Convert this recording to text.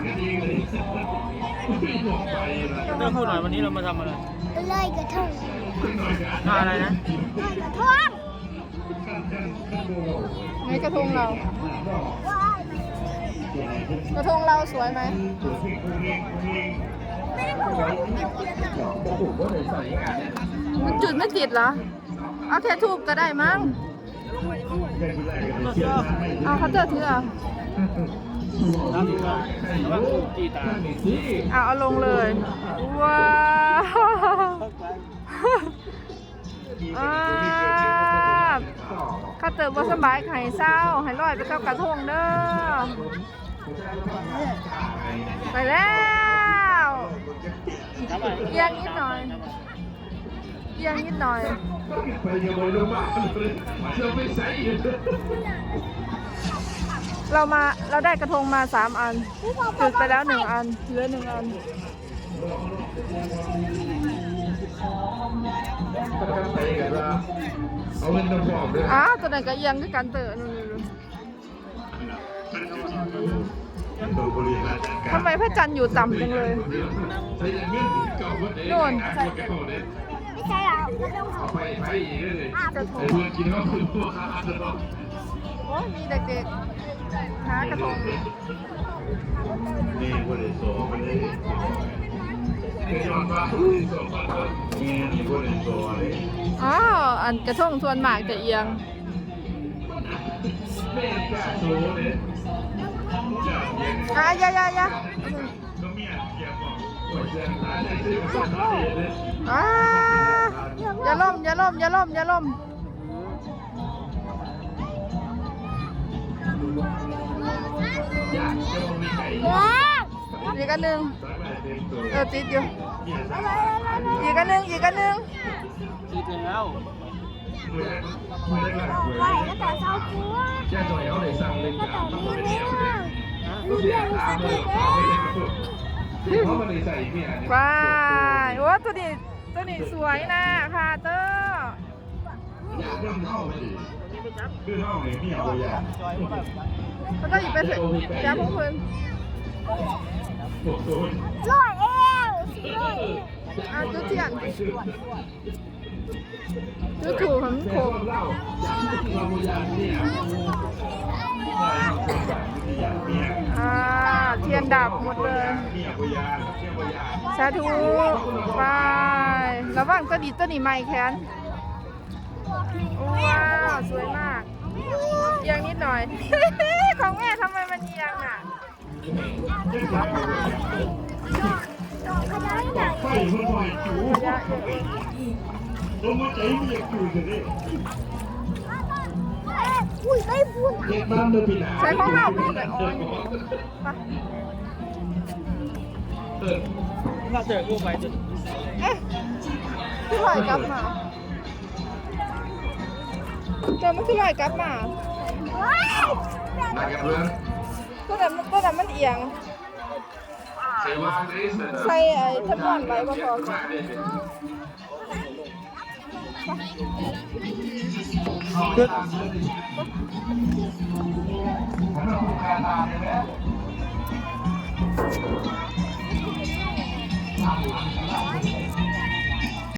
เรื่องพูดหน่อยวันนี้เรามาทำอะไรลอยกระทงงานอะไรนะลอยกระทงไหนกระทงเรา กระทงเราสวยไหมมันจุดไม่ติดเหรอ เอาแค่ทูบก็ได้มั้ง เอาเขาเจอถือเอ อ้าแต่ว่าถูกจีตาเอาเอาลงเลย ว้าวข้าเติมว่าสบายไข่เศร้าให้ลอยไปกับกระทงเด้อไปแล้วเอียงนิดหน่อยเอียงนิดหน่อย เรามาเราได้กระทงมาสามอันจุดไปแล้วหนึ่งอันเหลือหนึ่งอันไปกันว่าเอาเงินมาบอกด้วยอ้าวตัวนั้นก็เอียงด้วยกันเตอะนู่นตัวบริหารจัดๆการทำไมพระจันทร์อยู่ต่ำจังเลยใช้เงินเก่าคนเองนู่นเก่าเลยไม่ใช่เราไม่ต้องเอาไปไปอีกเลยกระทไอ้ง โอ้ยมีเด็กๆหากระทงนี่บริสุทธิ์มันเลยคือย้อนว่าสองพันนี่นี่บริสุทธิ์เลยอ๋ออันกระทงทวนหมากจะเอียงแม่กล้าโชว์เลยะเย็นอะยายายายาอย่าอย่าล่มอย่าล่มอย่าล่มอย่าล่ม อยากจะมีไก่ว้าวอีกอันหนึ่งสามารถเต็มตัวเออติดอยู่เนี่ยสาอะไรมารถอะไรอะไรอีกอันหนึ่งอีกอันหนึ่งจีแล้วเมื่อเมื่อได้หลักไหวเลยก็แต่เช้ากูว่าแค่ตัวเขาเลยสั่งเล่นก็กาแต่รนี้ต้องเนี่ไปยเที่ยวเลยรู้ก็เรื่เสีอยงตาสักเลยทีเพราะมันเลยใส่เนี่ยว้ายโอ้ตัวนี้ตัวนี้สวยนะคาเตอร์ อยากเริ่มเข้าไปดิคือเข้าเลยเนี่ยตัวอย่างจอยแบบมันก็อีกเป็นยาพงพื้นโอ้โหลอยเอลอยองอะจุดเทียนจุดถูกมันโขกเล่าเราอยากเนี่ยอยากเนี่ยอ่าเทียนดับหมดเลยเนี่ยพยาเนี่ยพยาสาธุบายระวังตัวดีตัวนี้ไม่แขน ของแม่ทำไมมันเอียงอะดอกคณะใหญ่ไฟมันลอยจูลงมาใจมันอยากจูจะได้อุ้ยได้บุญเด็กบ้านเดินปีหนาใช้ของเราพูดเลยโอ้ยไปเออถ้าเจอกู้ไปจะเอ๊ะพี่ลอยกลับมาเจอมันคือลอยกลับมา ว้าวมากันเพื่อนตัวนั้นตัวนั้นมันเอียง ใส่วางได้เสร็จใส่ไอ้ทำนอนไว้ก็พอมาได้เป็นคือ